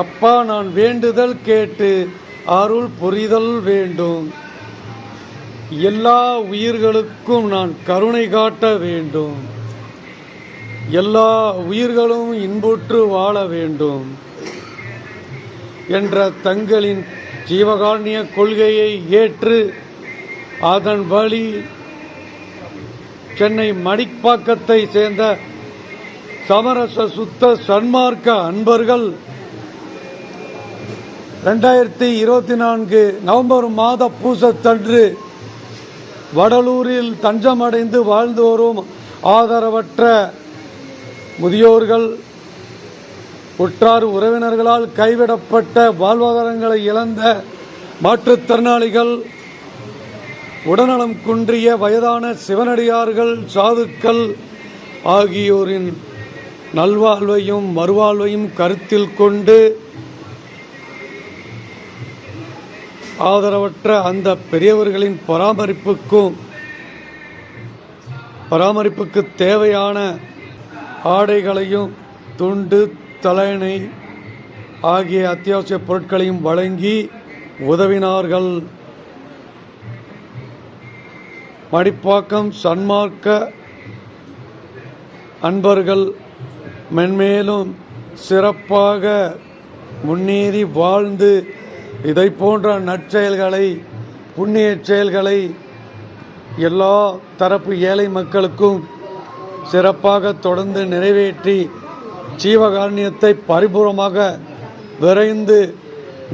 அப்பா நான் வேண்டுதல் கேட்டு அருள் புரிதல் வேண்டும். எல்லா உயிர்களுக்கும் நான் கருணை காட்ட வேண்டும். எல்லா உயிர்களும் இன்புற்று வாழ வேண்டும். என்ற தங்களின் ஜீவகாருண்ய கொள்கையை ஏற்று அதன் வழி சென்னை மணிப்பாக்கத்தை சேர்ந்த சமரச சுத்த சன்மார்க்க அன்பர்கள் ரெண்டாயிரத்தி இருபத்தி நான்கு நவம்பர் மாத பூசத்தன்று வடலூரில் தஞ்சமடைந்து வாழ்ந்து வரும் ஆதரவற்ற முதியோர்கள் உற்றார் உறவினர்களால் கைவிடப்பட்ட வாழ்வாதாரங்களை இழந்த மாற்றுத்திறனாளிகள் உடல்நலம் குன்றிய வயதான சிவனடியார்கள் சாதுக்கள் ஆகியோரின் நல்வாழ்வையும் மறுவாழ்வையும் கருத்தில் கொண்டு ஆதரவற்ற அந்த பெரியவர்களின் பராமரிப்புக்கும் பராமரிப்புக்கு தேவையான ஆடைகளையும் துண்டு தலையணை ஆகிய அத்தியாவசிய பொருட்களையும் வழங்கி உதவினார்கள். மடிப்பாக்கம் சன்மார்க்க அன்பர்கள் மென்மேலும் சிறப்பாக முன்னேறி வாழ்ந்து இதை போன்ற நற்செயல்களை புண்ணிய செயல்களை எல்லா தரப்பு ஏழை மக்களுக்கும் சிறப்பாக தொடர்ந்து நிறைவேற்றி ஜீவகாரண்யத்தை பரிபூர்ணமாக விரைந்து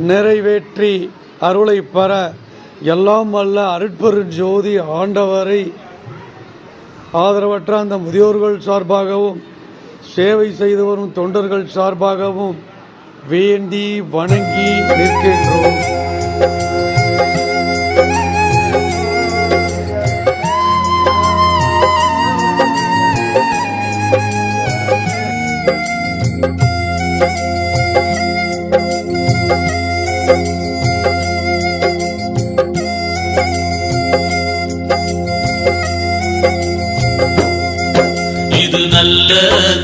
நிறைவேற்றி அருளை பெற எல்லாம் வல்ல அருட்பெரும் ஜோதி ஆண்டவரை ஆதரவற்ற அந்த முதியோர்கள் சார்பாகவும் சேவை செய்து வரும் தொண்டர்கள் சார்பாகவும் வேண்டி வணங்கி நிற்கின்றோம். இது நல்ல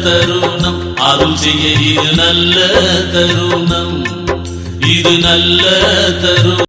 தருணம். அருள் செய்ய இது நல்ல தருணம். இது நல்ல தருணம்.